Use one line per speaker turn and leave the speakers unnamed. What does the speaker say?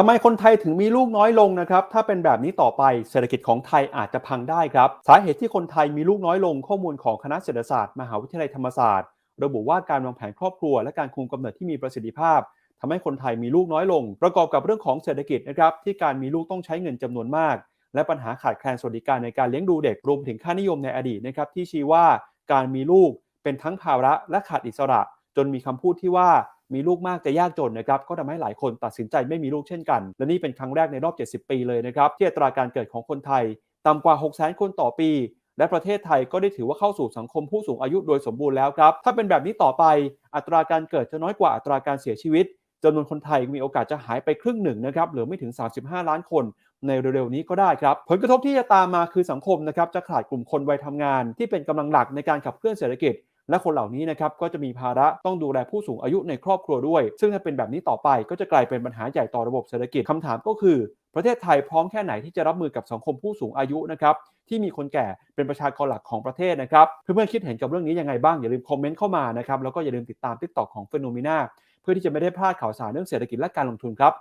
ทำไมคนไทยถึงมีลูกน้อยลงนะครับ ถ้าเป็นแบบนี้ต่อไปเศรษฐกิจของไทยอาจจะพังได้ครับ สาเหตุที่คนไทยมีลูกน้อยลงข้อมูลของคณะเศรษฐศาสตร์มหาวิทยาลัยธรรมศาสตร์ ระบุว่าการวางแผนครอบครัว และการคุมกำเนิดที่มีประสิทธิภาพทำให้คนไทยมีลูกน้อยลง ประกอบกับเรื่องของเศรษฐกิจนะครับที่การมีลูกต้องใช้เงินจำนวนมาก และปัญหาขาดแคลนสวัสดิการในการเลี้ยงดูเด็กรวมถึงค่านิยมในอดีตนะครับที่ชี้ว่าการมีลูกเป็นทั้งภาระและขาดอิสระ จนมีคำพูดที่ว่ามีลูกมากจะยากจนนะครับก็ทำให้หลายคนตัดสินใจไม่มีลูกเช่นกัน และนี่เป็นครั้งแรกในรอบ 70 ปีเลยนะครับที่อัตราการเกิดของคนไทยต่ำกว่า 6 0 0 0 0คนต่อปี และประเทศไทยก็ได้ถือว่าเข้าสู่สังคมผู้สูงอายุโดยสมบูรณ์แล้วครับ ถ้าเป็นแบบนี้ต่อไป อัตราการเกิดจะน้อยกว่าอัตราการเสียชีวิตจำนวนคนไทยมีโอกาสจะหายไปครึ่งหนึ่งนะครับเหลือไม่ถึง 35 ล้านคนในเร็วๆนี้ก็ได้ครับ ผลกระทบที่จะตามมาคือสังคมนะครับจะขาดกลุ่มคนวัยทำงาน ที่เป็นกำลังหลักในการขับเคลื่อนเศรษฐกิจ และคนเหล่านี้นะครับก็จะมีภาระต้องดูแลผู้สูงอายุในครอบครัวด้วย ซึ่งถ้าเป็นแบบนี้ต่อไปก็จะกลายเป็นปัญหาใหญ่ต่อระบบเศรษฐกิจคำถามก็คือ ประเทศไทยพร้อมแค่ไหนที่จะรับมือกับสังคมผู้สูงอายุนะครับที่มีคนแก่เป็นประชากรหลักของประเทศนะครับเพื่อนๆคิดเห็นกับเรื่องนี้ยังไงบ้างอย่าลืมคอมเมนต์เข้ามานะครับแล้วก็อย่าลืมติดตามทิกตอกของเฟโนมิน่าเพื่อที่จะไม่ได้พลาดข่าวสารเรื่องเศรษฐกิจและการลงทุนครับ